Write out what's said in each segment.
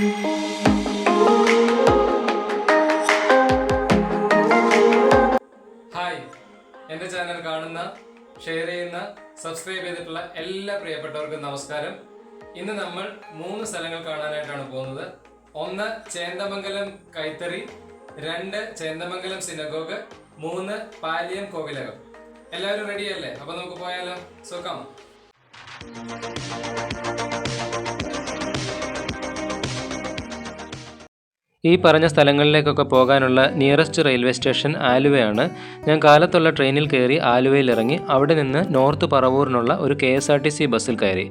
Hi എന്റെ channel കാണുന്ന share ചെയ്യുന്ന സബ്സ്ക്രൈബ് ചെയ്തിട്ടുള്ള എല്ലാ പ്രിയപ്പെട്ടവർക്കും നമസ്കാരം. ഇന്ന് നമ്മൾ മൂന്ന് സ്ഥലങ്ങൾ കാണാനായിട്ടാണ് പോകുന്നത്. ഒന്ന് ചേന്ദമംഗലം കൈത്തറി രണ്ട് ചേന്ദമംഗലം സിനഗോഗ് മൂന്ന് പാലിയം കോവിലകം. എല്ലാവരും റെഡിയല്ലേ അപ്പൊ നമുക്ക് പോയാലോ? സുഖം. ഈ പറഞ്ഞ സ്ഥലങ്ങളിലേക്കൊക്കെ പോകാനുള്ള നിയറസ്റ്റ് റെയിൽവേ സ്റ്റേഷൻ ആലുവയാണ് ഞാൻ കാലത്തുള്ള ട്രെയിനിൽ കയറി ആലുവയിൽ ഇറങ്ങി അവിടെ നിന്ന് നോർത്ത് പറവൂരിനുള്ള ഒരു K S R T C ബസ്സിൽ കയറി.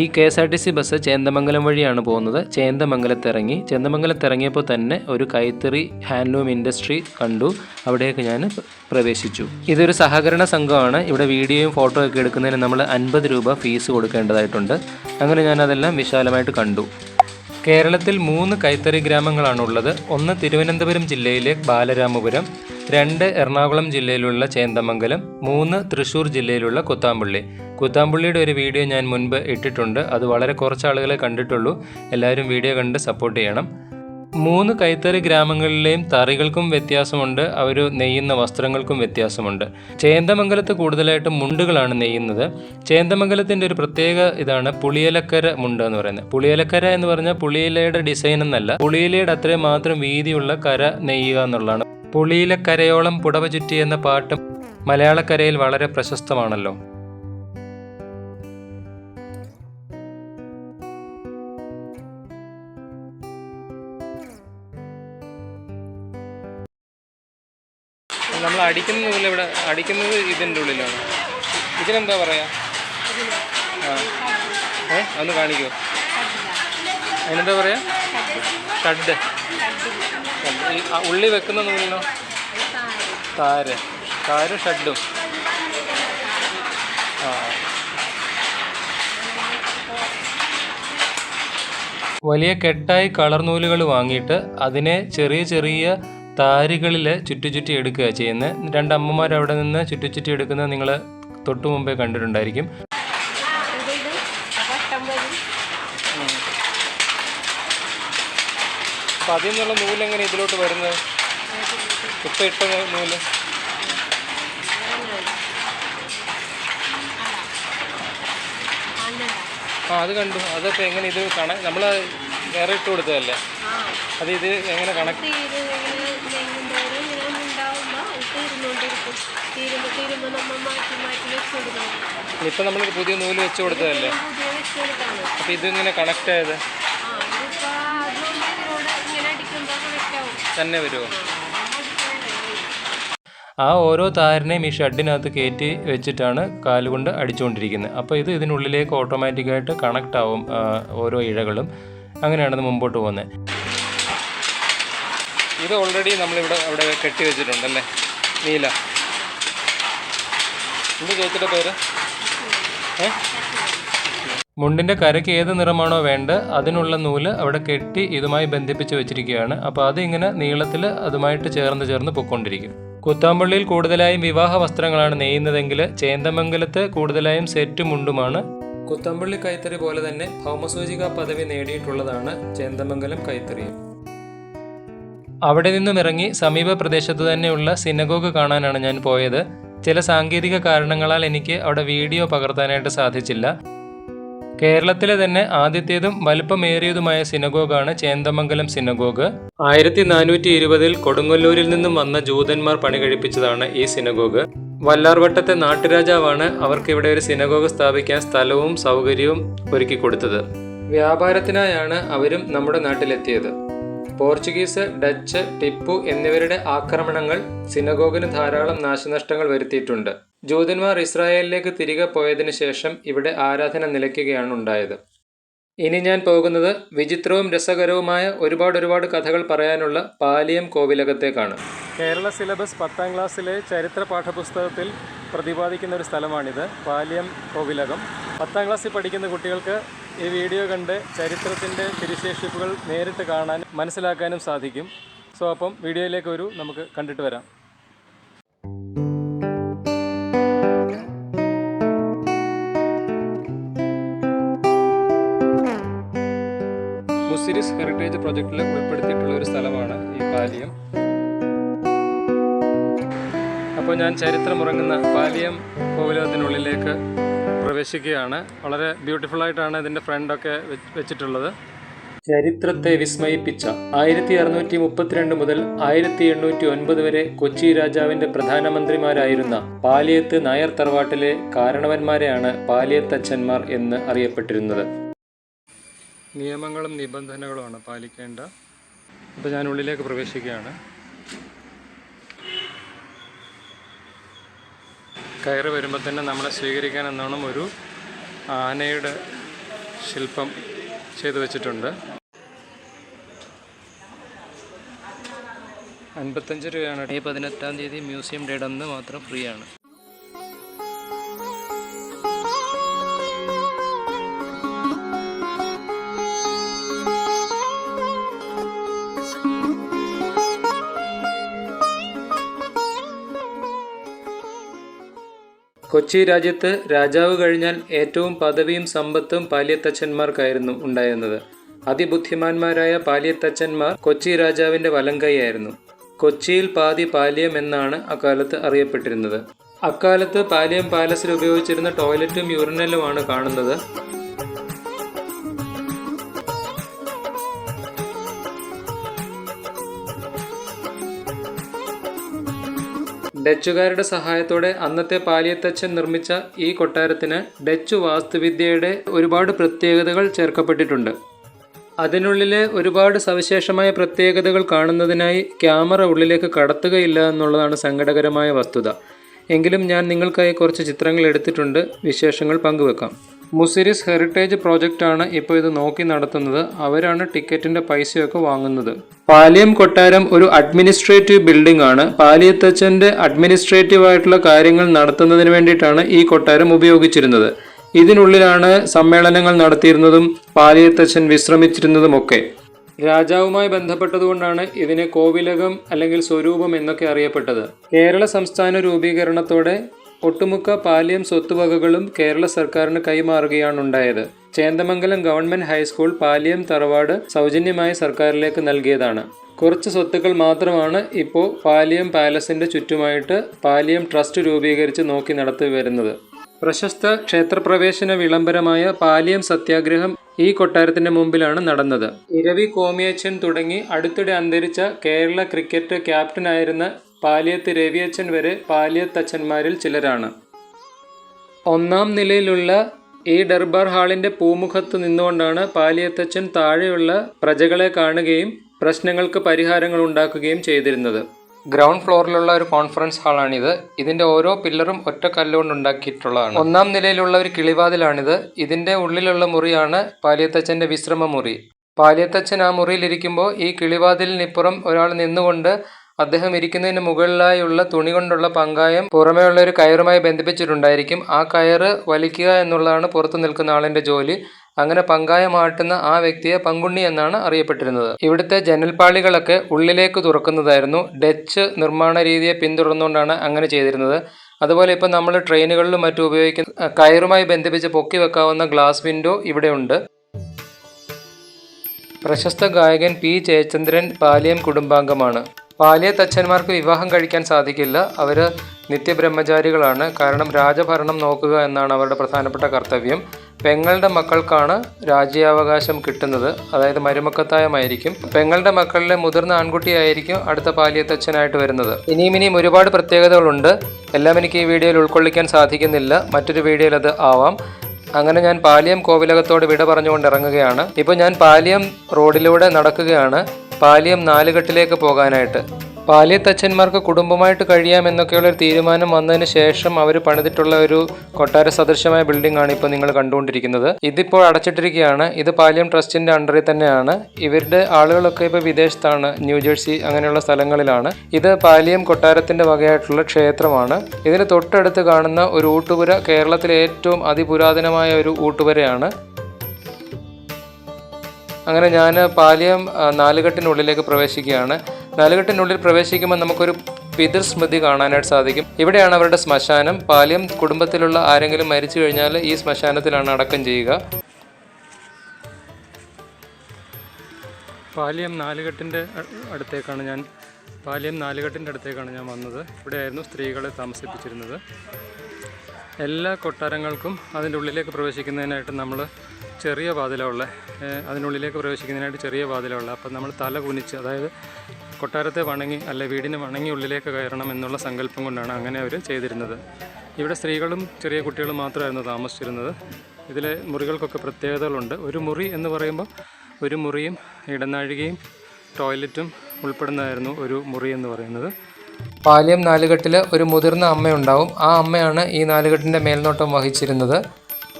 ഈ K S R T C bus Chendamangalam വഴിയാണ് പോകുന്നത്. ചേന്ദമംഗലത്ത് ഇറങ്ങിയപ്പോൾ തന്നെ ഒരു കൈത്തറി ഹാൻഡ്ലൂം ഇൻഡസ്ട്രി കണ്ടു. അവിടേക്ക് ഞാൻ പ്രവേശിച്ചു. ഇതൊരു സഹകരണ സംഘമാണ്. ഇവിടെ വീഡിയോയും ഫോട്ടോയൊക്കെ എടുക്കുന്നതിന് നമ്മൾ അൻപത് രൂപ ഫീസ് കൊടുക്കേണ്ടതായിട്ടുണ്ട്. അങ്ങനെ ഞാൻ അതെല്ലാം വിശാലമായിട്ട് കണ്ടു. കേരളത്തിൽ മൂന്ന് കൈത്തറി ഗ്രാമങ്ങളാണുള്ളത്. ഒന്ന് തിരുവനന്തപുരം ജില്ലയിലെ ബാലരാമപുരം രണ്ട് എറണാകുളം ജില്ലയിലുള്ള ചേന്തമംഗലം മൂന്ന് തൃശ്ശൂർ ജില്ലയിലുള്ള കുത്താമ്പള്ളി. കുത്താമ്പള്ളിയുടെ ഒരു വീഡിയോ ഞാൻ മുൻപ് ഇട്ടിട്ടുണ്ട്. അത് വളരെ കുറച്ച് ആളുകളെ കണ്ടിട്ടുള്ളൂ. എല്ലാവരും വീഡിയോ കണ്ട് സപ്പോർട്ട് ചെയ്യണം. മൂന്ന് കൈത്തറി ഗ്രാമങ്ങളിലെയും തറികൾക്കും വ്യത്യാസമുണ്ട് അവർ നെയ്യുന്ന വസ്ത്രങ്ങൾക്കും വ്യത്യാസമുണ്ട്. ചേന്തമംഗലത്ത് കൂടുതലായിട്ട് മുണ്ടുകളാണ് നെയ്യുന്നത്. ചേന്തമംഗലത്തിന്റെ ഒരു പ്രത്യേക ഇതാണ് പുളിയലക്കര മുണ്ട് എന്ന് പറയുന്നത്. പുളിയലക്കര എന്ന് പറഞ്ഞാൽ പുളിയിലയുടെ ഡിസൈൻ എന്നല്ല പുളിയിലയുടെ അത്രയും മാത്രം വീതിയുള്ള കര നെയ്യുക എന്നുള്ളതാണ്. പുളിയിലക്കരയോളം പുടവ ചുറ്റി എന്ന പാട്ട് മലയാളക്കരയിൽ വളരെ പ്രശസ്തമാണല്ലോ. നമ്മൾ ഇവിടെ അടിക്കുന്നത് ഇതിന്റെ ഉള്ളിലാണ്. ഇതിനെന്താ പറയാ? ആ. ഏ? ഒന്ന് കാണിക്കോ. അതിനെന്താ പറയാ? ഷഡ് ഉള്ളി വെക്കുന്ന നൂലിനോ? താര. താര് ഷഡും. ആ. വലിയ കെട്ടായി കളർ നൂലുകൾ വാങ്ങിയിട്ട് അതിനെ ചെറിയ ചെറിയ താരുകളിൽ ചുറ്റി ചുറ്റി എടുക്കുക ചെയ്യുന്നത്. രണ്ടമ്മമാർ അവിടെ നിന്ന് ചുറ്റി ചുറ്റി എടുക്കുന്നത് നിങ്ങൾ തൊട്ടു മുമ്പേ കണ്ടിട്ടുണ്ടായിരിക്കും. അപ്പം അതിൽ നിന്നുള്ള നൂൽ എങ്ങനെ ഇതിലോട്ട് വരുന്നത്? ഇപ്പം ഇട്ട നൂ- നൂൽ. ആ അത് കണ്ടു. അതപ്പോൾ എങ്ങനെ ഇത് കണ നമ്മൾ വേറെ ഇട്ട് കൊടുത്തതല്ലേ? അത് ഇത് എങ്ങനെ കണക്ട് തീരുമ്പോൾ തീരുമ്പോൾ നമ്മൾ മാറ്റി മാറ്റി വെച്ച് കൊടുക്കണം ഇപ്പം പുതിയ നൂൽ വെച്ച് കൊടുത്തതല്ലേ? പുതിയ വെച്ച് കൊടുത്താണ് അപ്പോൾ ഇതിങ്ങനെ കണക്ട് ആയത്? തന്നെ വരുമോ ആ ഓരോ താരനെയും ഈ ഷഡിനകത്ത് കയറ്റി വെച്ചിട്ടാണ് കാലുകൊണ്ട് അടിച്ചുകൊണ്ടിരിക്കുന്നത്. അപ്പോൾ ഇത് ഇതിനുള്ളിലേക്ക് ഓട്ടോമാറ്റിക്കായിട്ട് കണക്ട് ആവും ഓരോ ഇഴകളും. അങ്ങനെയാണ് മുമ്പോട്ട് പോകുന്നത്. ഇത് ഓൾറെഡി നമ്മളിവിടെ അവിടെ കെട്ടി വെച്ചിട്ടുണ്ടല്ലേ? നീല എന്ത് ചേച്ചിയുടെ പേര്? മുണ്ടിന്റെ കരയ്ക്ക് ഏത് നിറമാണോ വേണ്ടത് അതിനുള്ള നൂൽ അവിടെ കെട്ടി ഇതുമായി ബന്ധിപ്പിച്ച് വെച്ചിരിക്കുകയാണ്. അപ്പോൾ അതിങ്ങനെ നീളത്തിൽ അതുമായിട്ട് ചേർന്ന് ചേർന്ന് പൊക്കൊണ്ടിരിക്കും കുത്താമ്പള്ളിയിൽ കൂടുതലായും വിവാഹ വസ്ത്രങ്ങളാണ് നെയ്യുന്നതെങ്കിൽ ചേന്തമംഗലത്ത് കൂടുതലായും സെറ്റ് മുണ്ടുമാണ്. കുത്തമ്പള്ളി കൈത്തറി പോലെ തന്നെ ഭൗമസൂചിക പദവി നേടിയിട്ടുള്ളതാണ് ചേന്തമംഗലം കൈത്തറി. അവിടെ നിന്നും ഇറങ്ങി സമീപ പ്രദേശത്ത് തന്നെയുള്ള സിനഗോഗ് കാണാനാണ് ഞാൻ പോയത്. ചില സാങ്കേതിക കാരണങ്ങളാൽ എനിക്ക് അവിടെ വീഡിയോ പകർത്താനായിട്ട് സാധിച്ചില്ല. കേരളത്തിലെ തന്നെ ആദ്യത്തേതും വലുപ്പമേറിയതുമായ സിനഗോഗാണ് ചേന്ദമംഗലം സിനഗോഗ് ആയിരത്തി നാനൂറ്റി ഇരുപതിൽ കൊടുങ്ങല്ലൂരിൽ നിന്നും വന്ന ജൂതന്മാർ പണി കഴിപ്പിച്ചതാണ് ഈ സിനഗോഗ് വല്ലാർവട്ടത്തെ നാട്ടുരാജാവാണ് അവർക്ക് ഇവിടെ ഒരു സിനഗോഗ് സ്ഥാപിക്കാൻ സ്ഥലവും സൗകര്യവും ഒരുക്കി കൊടുത്തത് വ്യാപാരത്തിനായാണ് അവരും നമ്മുടെ നാട്ടിലെത്തിയത്. പോർച്ചുഗീസ് ഡച്ച് ടിപ്പു എന്നിവരുടെ ആക്രമണങ്ങൾ സിനഗോഗിന് ധാരാളം നാശനഷ്ടങ്ങൾ വരുത്തിയിട്ടുണ്ട്. ജൂതന്മാർ ഇസ്രായേലിലേക്ക് തിരികെ പോയതിനു ശേഷം ഇവിടെ ആരാധന നിലയ്ക്കുകയാണ് ഉണ്ടായത്. ഇനി ഞാൻ പോകുന്നത് വിചിത്രവും രസകരവുമായ ഒരുപാട് ഒരുപാട് കഥകൾ പറയാനുള്ള പാലിയം കോവിലകത്തേക്കാണ്. കേരള സിലബസ് പത്താം ക്ലാസ്സിലെ ചരിത്ര പാഠപുസ്തകത്തിൽ പ്രതിപാദിക്കുന്ന ഒരു സ്ഥലമാണിത് പാലിയം കോവിലകം. പത്താം ക്ലാസ്സിൽ പഠിക്കുന്ന കുട്ടികൾക്ക് ഈ വീഡിയോ കണ്ട് ചരിത്രത്തിന്റെ തിരുശേഷിപ്പുകൾ നേരിട്ട് കാണാനും മനസ്സിലാക്കാനും സാധിക്കും. സോ അപ്പം വീഡിയോയിലേക്ക് ഒരു നമുക്ക് കണ്ടിട്ട് വരാം. മുസിരിസ് ഹെറിറ്റേജ് പ്രൊജക്റ്റിൽ ഉൾപ്പെടുത്തിയിട്ടുള്ള ഒരു സ്ഥലമാണ് ഈ പാലിയം. അപ്പോൾ ഞാൻ ചരിത്രമുറങ്ങുന്ന പാലിയം കോവിലകത്തിനുള്ളിലേക്ക് പ്രവേശിക്കുകയാണ്. വളരെ ബ്യൂട്ടിഫുൾ ആയിട്ടാണ് ഇതിന്റെ ഫ്രണ്ടൊക്കെ വെച്ചിട്ടുള്ളത്. ചരിത്രത്തെ വിസ്മയിപ്പിച്ച ആയിരത്തി അറുന്നൂറ്റി മുപ്പത്തിരണ്ട് മുതൽ ആയിരത്തി എണ്ണൂറ്റി ഒൻപത് വരെ കൊച്ചി രാജാവിന്റെ പ്രധാനമന്ത്രിമാരായിരുന്ന പാലിയത്ത് നായർ തറവാട്ടിലെ കാരണവന്മാരെയാണ് പാലിയത്തച്ഛന്മാർ എന്ന് അറിയപ്പെട്ടിരുന്നത്. നിയമങ്ങളും നിബന്ധനകളുമാണ് പാലിക്കേണ്ട. അപ്പോൾ ഞാൻ ഉള്ളിലേക്ക് പ്രവേശിക്കുകയാണ്. കയറി വരുമ്പോൾ തന്നെ നമ്മളെ സ്വീകരിക്കാൻ എന്നോണം ഒരു ആനയുടെ ശില്പം ചെയ്തു വച്ചിട്ടുണ്ട്. അൻപത്തഞ്ച് രൂപയാണ്. ഈ പതിനെട്ടാം തീയതി മ്യൂസിയം ഡേഡ് അന്ന് മാത്രം ഫ്രീ ആണ് കൊച്ചി രാജ്യത്ത് രാജാവ് കഴിഞ്ഞാൽ ഏറ്റവും പദവിയും സമ്പത്തും പാലിയത്തച്ഛന്മാർക്കായിരുന്നു ഉണ്ടായിരുന്നത്. അതിബുദ്ധിമാന്മാരായ പാലിയത്തച്ഛന്മാർ കൊച്ചി രാജാവിന്റെ വലങ്കൈയായിരുന്നു. കൊച്ചിയിൽ പാതി പാലിയം എന്നാണ് അക്കാലത്ത് അറിയപ്പെട്ടിരുന്നത്. അക്കാലത്ത് പാലിയം പാലസിൽ ഉപയോഗിച്ചിരുന്ന ടോയ്ലറ്റും യൂറിനലുമാണ് കാണുന്നത്. ഡച്ചുകാരുടെ സഹായത്തോടെ അന്നത്തെ പാലിയത്തച്ഛൻ നിർമ്മിച്ച ഈ കൊട്ടാരത്തിന് ഡച്ചു വാസ്തുവിദ്യയുടെ ഒരുപാട് പ്രത്യേകതകൾ ചേർക്കപ്പെട്ടിട്ടുണ്ട്. അതിനുള്ളിലെ ഒരുപാട് സവിശേഷമായ പ്രത്യേകതകൾ കാണുന്നതിനായി ക്യാമറ ഉള്ളിലേക്ക് കടത്തുകയില്ല എന്നുള്ളതാണ് സങ്കടകരമായ വസ്തുത. എങ്കിലും ഞാൻ നിങ്ങൾക്കായി കുറച്ച് ചിത്രങ്ങൾ എടുത്തിട്ടുണ്ട്. വിശേഷങ്ങൾ പങ്കുവെക്കാം. മുസിരിസ് ഹെറിറ്റേജ് പ്രോജക്റ്റ് ആണ് ഇപ്പോൾ ഇത് നോക്കി നടത്തുന്നത്. അവരാണ് ടിക്കറ്റിന്റെ പൈസയൊക്കെ വാങ്ങുന്നത്. പാലിയം കൊട്ടാരം ഒരു അഡ്മിനിസ്ട്രേറ്റീവ് ബിൽഡിംഗ് ആണ് പാലിയത്തച്ഛന്റെ അഡ്മിനിസ്ട്രേറ്റീവ് ആയിട്ടുള്ള കാര്യങ്ങൾ നടത്തുന്നതിന് വേണ്ടിയിട്ടാണ് ഈ കൊട്ടാരം ഉപയോഗിച്ചിരുന്നത്. ഇതിനുള്ളിലാണ് സമ്മേളനങ്ങൾ നടത്തിയിരുന്നതും പാലിയത്തച്ഛൻ വിശ്രമിച്ചിരുന്നതുമൊക്കെ. രാജാവുമായി ബന്ധപ്പെട്ടതുകൊണ്ടാണ് ഇതിനെ കോവിലകം അല്ലെങ്കിൽ സ്വരൂപം എന്നൊക്കെ അറിയപ്പെട്ടത്. കേരള സംസ്ഥാന രൂപീകരണത്തോടെ ഒട്ടുമുക്ക പാലിയം സ്വത്തുവകകളും കേരള സർക്കാരിന് കൈമാറുകയാണ് ഉണ്ടായത് ചേന്ദമംഗലം ഗവൺമെന്റ് ഹൈസ്കൂൾ പാലിയം തറവാട് സൗജന്യമായി സർക്കാരിലേക്ക് നൽകിയതാണ്. കുറച്ച് സ്വത്തുക്കൾ മാത്രമാണ് ഇപ്പോൾ പാലിയം പാലസിന്റെ ചുറ്റുമായിട്ട് പാലിയം ട്രസ്റ്റ് രൂപീകരിച്ച് നോക്കി നടത്തി വരുന്നത്. പ്രശസ്ത ക്ഷേത്രപ്രവേശന വിളംബരമായ പാലിയം സത്യാഗ്രഹം ഈ കൊട്ടാരത്തിന്റെ മുമ്പിലാണ് നടന്നത്. ഇരവി കോമിയച്ചൻ തുടങ്ങി അടുത്തിടെ അന്തരിച്ച കേരള ക്രിക്കറ്റ് ക്യാപ്റ്റനായിരുന്ന പാലിയത്ത് രവിയച്ചൻ വരെ പാലിയത്തച്ഛന്മാരിൽ ചിലരാണ്. ഒന്നാം നിലയിലുള്ള ഈ ദർബാർ ഹാളിന്റെ പൂമുഖത്ത് നിന്നുകൊണ്ടാണ് പാലിയത്തച്ഛൻ താഴെയുള്ള പ്രജകളെ കാണുകയും പ്രശ്നങ്ങൾക്ക് പരിഹാരങ്ങൾ ഉണ്ടാക്കുകയും ചെയ്തിരുന്നത്. ഗ്രൗണ്ട് ഫ്ലോറിലുള്ള ഒരു കോൺഫറൻസ് ഹാളാണിത്. ഇതിന്റെ ഓരോ പില്ലറും ഒറ്റ കല്ലുകൊണ്ട് ഉണ്ടാക്കിയിട്ടുള്ളതാണ്. ഒന്നാം നിലയിലുള്ള ഒരു കിളിവാതിലാണിത്. ഇതിന്റെ ഉള്ളിലുള്ള മുറിയാണ് പാലിയത്തച്ഛന്റെ വിശ്രമ മുറി പാലിയത്തച്ഛൻ ആ മുറിയിലിരിക്കുമ്പോൾ ഈ കിളിവാതിലിനിപ്പുറം ഒരാൾ നിന്നുകൊണ്ട് അദ്ദേഹം ഇരിക്കുന്നതിന് മുകളിലായുള്ള തുണി കൊണ്ടുള്ള പങ്കായം പുറമേയുള്ള ഒരു കയറുമായി ബന്ധിപ്പിച്ചിട്ടുണ്ടായിരിക്കും. ആ കയറ് വലിക്കുക എന്നുള്ളതാണ് പുറത്തു നിൽക്കുന്ന ആളിന്റെ ജോലി. അങ്ങനെ പങ്കായം ആട്ടുന്ന ആ വ്യക്തിയെ പങ്കുണ്ണി എന്നാണ് അറിയപ്പെട്ടിരുന്നത്. ഇവിടുത്തെ ജനൽപാളികളൊക്കെ ഉള്ളിലേക്ക് തുറക്കുന്നതായിരുന്നു. ഡച്ച് നിർമ്മാണ രീതിയെ പിന്തുടർന്നുകൊണ്ടാണ് അങ്ങനെ ചെയ്തിരുന്നത്. അതുപോലെ ഇപ്പം നമ്മൾ ട്രെയിനുകളിലും മറ്റും ഉപയോഗിക്കുന്ന കയറുമായി ബന്ധിപ്പിച്ച് പൊക്കി വെക്കാവുന്ന ഗ്ലാസ് വിൻഡോ ഇവിടെയുണ്ട്. പ്രശസ്ത ഗായകൻ പി ജയചന്ദ്രൻ പാലിയം കുടുംബാംഗമാണ്. പാലിയത്തച്ഛന്മാർക്ക് വിവാഹം കഴിക്കാൻ സാധിക്കില്ല. അവർ നിത്യബ്രഹ്മചാരികളാണ്. കാരണം രാജഭരണം നോക്കുക എന്നാണ് അവരുടെ പ്രധാനപ്പെട്ട കർത്തവ്യം. പെങ്ങളുടെ മക്കൾക്കാണ് രാജ്യാവകാശം കിട്ടുന്നത്. അതായത് മരുമക്കത്തായമായിരിക്കും. പെങ്ങളുടെ മക്കളിലെ മുതിർന്ന ആൺകുട്ടിയായിരിക്കും അടുത്ത പാലിയത്തച്ഛനായിട്ട് വരുന്നത്. ഇനിയും ഇനിയും ഒരുപാട് പ്രത്യേകതകളുണ്ട്. എല്ലാം എനിക്ക് ഈ വീഡിയോയിൽ ഉൾക്കൊള്ളിക്കാൻ സാധിക്കുന്നില്ല. മറ്റൊരു വീഡിയോയിൽ അത് ആവാം. അങ്ങനെ ഞാൻ പാലിയം കോവിലകത്തോട് വിട പറഞ്ഞുകൊണ്ട് ഇറങ്ങുകയാണ്. ഇപ്പോൾ ഞാൻ പാലിയം റോഡിലൂടെ നടക്കുകയാണ്. പാലിയം നാലുകെട്ടിലേക്ക് പോകാനായിട്ട്. പാലിയത്തച്ഛന്മാർക്ക് കുടുംബമായിട്ട് കഴിയാമെന്നൊക്കെയുള്ള ഒരു തീരുമാനം വന്നതിന് ശേഷം അവർ പണിതിട്ടുള്ള ഒരു കൊട്ടാര സദൃശമായ ബിൽഡിംഗ് ആണ് ഇപ്പോൾ നിങ്ങൾ കണ്ടുകൊണ്ടിരിക്കുന്നത്. ഇതിപ്പോൾ അടച്ചിട്ടിരിക്കുകയാണ്. ഇത് പാലിയം ട്രസ്റ്റിന്റെ അണ്ടറിൽ തന്നെയാണ്. ഇവരുടെ ആളുകളൊക്കെ ഇപ്പോൾ വിദേശത്താണ്. ന്യൂജേഴ്സി അങ്ങനെയുള്ള സ്ഥലങ്ങളിലാണ്. ഇത് പാലിയം കൊട്ടാരത്തിന്റെ വകയായിട്ടുള്ള ക്ഷേത്രമാണ്. ഇതിന് തൊട്ടടുത്ത് കാണുന്ന ഒരു ഊട്ടുപുര കേരളത്തിലെ ഏറ്റവും അതിപുരാതനമായ ഒരു ഊട്ടുപുരയാണ്. അങ്ങനെ ഞാൻ പാലിയം നാലുകെട്ടിനുള്ളിലേക്ക് പ്രവേശിക്കുകയാണ്. നാലുകെട്ടിനുള്ളിൽ പ്രവേശിക്കുമ്പോൾ നമുക്കൊരു പിതൃസ്മൃതി കാണാനായിട്ട് സാധിക്കും. ഇവിടെയാണ് അവരുടെ ശ്മശാനം. പാലിയം കുടുംബത്തിലുള്ള ആരെങ്കിലും മരിച്ചു കഴിഞ്ഞാൽ ഈ ശ്മശാനത്തിലാണ് അടക്കം ചെയ്യുക. പാലിയം നാലുകെട്ടിന്റെ അടുത്തേക്കാണ് ഞാൻ പാലിയം നാലുകെട്ടിന്റെ അടുത്തേക്കാണ് ഞാൻ വന്നത്. ഇവിടെയായിരുന്നു സ്ത്രീകളെ താമസിപ്പിച്ചിരുന്നത്. എല്ലാ കൊട്ടാരങ്ങൾക്കും അതിന്റെ ഉള്ളിലേക്ക് പ്രവേശിക്കുന്നതിനായിട്ട് നമ്മൾ ചെറിയ വാതിലുള്ള അതിനുള്ളിലേക്ക് പ്രവേശിക്കുന്നതിനായിട്ട് ചെറിയ വാതിലുള്ള അപ്പം നമ്മൾ തല കുനിച്ച് അതായത് കൊട്ടാരത്തെ വണങ്ങി അല്ലെ വീടിന് വണങ്ങി ഉള്ളിലേക്ക് കയറണം എന്നുള്ള സങ്കല്പം കൊണ്ടാണ് അങ്ങനെ അവർ ചെയ്തിരുന്നത്. ഇവിടെ സ്ത്രീകളും ചെറിയ കുട്ടികളും മാത്രമായിരുന്നു താമസിച്ചിരുന്നത്. ഇതിലെ മുറികൾക്കൊക്കെ പ്രത്യേകതകളുണ്ട്. ഒരു മുറി എന്ന് പറയുമ്പോൾ ഒരു മുറിയും ഇടനാഴികയും ടോയ്ലറ്റും ഉൾപ്പെടുന്നതായിരുന്നു ഒരു മുറി എന്ന് പറയുന്നത്. പാലിയം നാലുകെട്ടിൽ ഒരു മുതിർന്ന അമ്മയുണ്ടാവും. ആ അമ്മയാണ് ഈ നാലുകെട്ടിന്റെ മേൽനോട്ടം വഹിച്ചിരുന്നത്.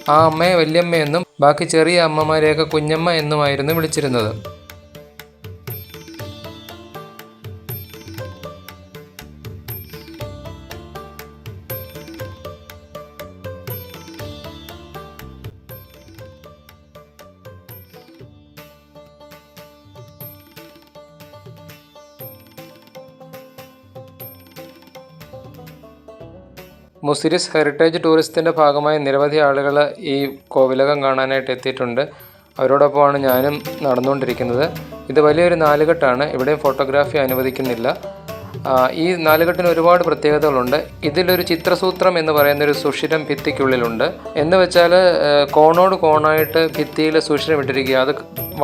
ആ അമ്മയെ വല്യമ്മയെന്നും ബാക്കി ചെറിയ അമ്മമാരെയൊക്കെ കുഞ്ഞമ്മ എന്നുമായിരുന്നു വിളിച്ചിരുന്നത്. മുസിരിസ് ഹെറിറ്റേജ് ടൂറിസത്തിന്റെ ഭാഗമായി നിരവധി ആളുകൾ ഈ കോവിലകം കാണാനായിട്ട് എത്തിയിട്ടുണ്ട്. അവരോടൊപ്പമാണ് ഞാനും നടന്നുകൊണ്ടിരിക്കുന്നത്. ഇത് വലിയൊരു നാലുകെട്ടാണ്. ഇവിടെയും ഫോട്ടോഗ്രാഫി അനുവദിക്കുന്നില്ല. ഈ നാലുകെട്ടിന് ഒരുപാട് പ്രത്യേകതകളുണ്ട്. ഇതിലൊരു ചിത്രസൂത്രം എന്ന് പറയുന്ന ഒരു സുഷിരം ഭിത്തിക്കുള്ളിലുണ്ട്. എന്ന് വെച്ചാൽ കോണോട് കോണായിട്ട് ഭിത്തിയിൽ സുഷിരം ഇട്ടിരിക്കുക അത്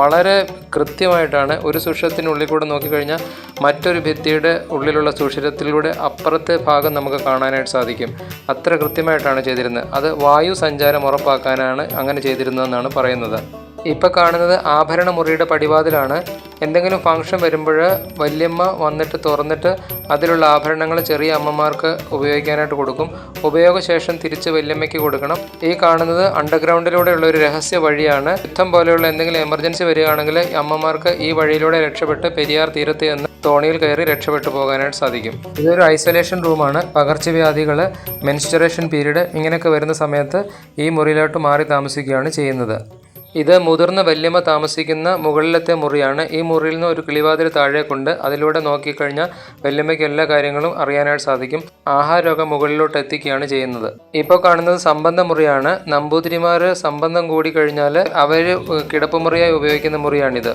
വളരെ കൃത്യമായിട്ടാണ്. ഒരു സുഷിരത്തിനുള്ളിൽ കൂടെ നോക്കിക്കഴിഞ്ഞാൽ മറ്റൊരു ഭിത്തിയുടെ ഉള്ളിലുള്ള സുഷിരത്തിലൂടെ അപ്പുറത്തെ ഭാഗം നമുക്ക് കാണാനായിട്ട് സാധിക്കും. അത്ര കൃത്യമായിട്ടാണ് ചെയ്തിരുന്നത്. അത് വായു സഞ്ചാരം ഉറപ്പാക്കാനാണ് അങ്ങനെ ചെയ്തിരുന്നതെന്നാണ് പറയുന്നത്. ഇപ്പം കാണുന്നത് ആഭരണ മുറിയുടെ പടിവാതിലാണ്. എന്തെങ്കിലും ഫംഗ്ഷൻ വരുമ്പോൾ വല്യമ്മ വന്നിട്ട് തുറന്നിട്ട് അതിലുള്ള ആഭരണങ്ങൾ ചെറിയ അമ്മമാർക്ക് ഉപയോഗിക്കാനായിട്ട് കൊടുക്കും. ഉപയോഗശേഷം തിരിച്ച് വല്യമ്മയ്ക്ക് കൊടുക്കണം. ഈ കാണുന്നത് അണ്ടർഗ്രൗണ്ടിലൂടെയുള്ള ഒരു രഹസ്യ വഴിയാണ്. യുദ്ധം പോലെയുള്ള എന്തെങ്കിലും എമർജൻസി വരികയാണെങ്കിൽ അമ്മമാർക്ക് ഈ വഴിയിലൂടെ രക്ഷപ്പെട്ട് പെരിയാർ തീരത്ത് എന്ന് തോണിയിൽ കയറി രക്ഷപ്പെട്ടു പോകാനായിട്ട് സാധിക്കും. ഇതൊരു ഐസൊലേഷൻ റൂമാണ്. പകർച്ചവ്യാധികൾ മെൻസ്റ്റുറേഷൻ പീരീഡ് ഇങ്ങനെയൊക്കെ വരുന്ന സമയത്ത് ഈ മുറിയിലോട്ട് മാറി താമസിക്കുകയാണ് ചെയ്യുന്നത്. ഇത് മുതിർന്ന വല്യമ്മ താമസിക്കുന്ന മുകളിലത്തെ മുറിയാണ്. ഈ മുറിയിൽ നിന്ന് ഒരു കിളിവാതിൽ താഴേക്കുണ്ട്. അതിലൂടെ നോക്കിക്കഴിഞ്ഞാൽ വല്യമ്മയ്ക്ക് എല്ലാ കാര്യങ്ങളും അറിയാനായിട്ട് സാധിക്കും. ആഹാരമൊക്കെ മുകളിലോട്ട് എത്തിക്കുകയാണ് ചെയ്യുന്നത്. ഇപ്പോൾ കാണുന്നത് സംബന്ധ മുറിയാണ്. നമ്പൂതിരിമാർ സംബന്ധം കൂടി കഴിഞ്ഞാൽ അവർ കിടപ്പുമുറിയായി ഉപയോഗിക്കുന്ന മുറിയാണിത്.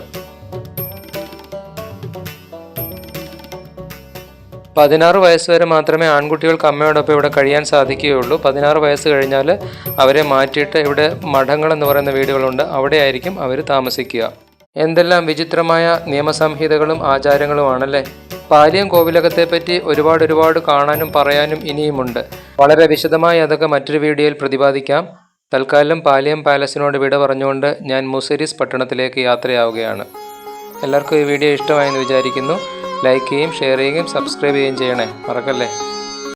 പതിനാറ് വയസ്സ് വരെ മാത്രമേ ആൺകുട്ടികൾക്ക് അമ്മയോടൊപ്പം ഇവിടെ കഴിയാൻ സാധിക്കുകയുള്ളൂ. പതിനാറ് വയസ്സ് കഴിഞ്ഞാൽ അവരെ മാറ്റിയിട്ട് ഇവിടെ മഠങ്ങൾ എന്ന് പറയുന്ന വീടുകളുണ്ട്. അവിടെയായിരിക്കും അവർ താമസിക്കുക. എന്തെല്ലാം വിചിത്രമായ നിയമസംഹിതകളും ആചാരങ്ങളുമാണല്ലേ? പാലിയം കോവിലകത്തെ പറ്റി ഒരുപാട് ഒരുപാട് കാണാനും പറയാനും ഇനിയുമുണ്ട്. വളരെ വിശദമായി അതൊക്കെ മറ്റൊരു വീഡിയോയിൽ പ്രതിപാദിക്കാം. തൽക്കാലം പാലിയം പാലസിനോട് വിട പറഞ്ഞുകൊണ്ട് ഞാൻ മുസരിസ് പട്ടണത്തിലേക്ക് യാത്രയാവുകയാണ്. എല്ലാവർക്കും ഈ വീഡിയോ ഇഷ്ടമായെന്ന് വിചാരിക്കുന്നു. ലൈക്ക് ചെയ്യുകയും ഷെയർ ചെയ്യുകയും സബ്സ്ക്രൈബ് ചെയ്യുകയും ചെയ്യണേ. മറക്കല്ലേ?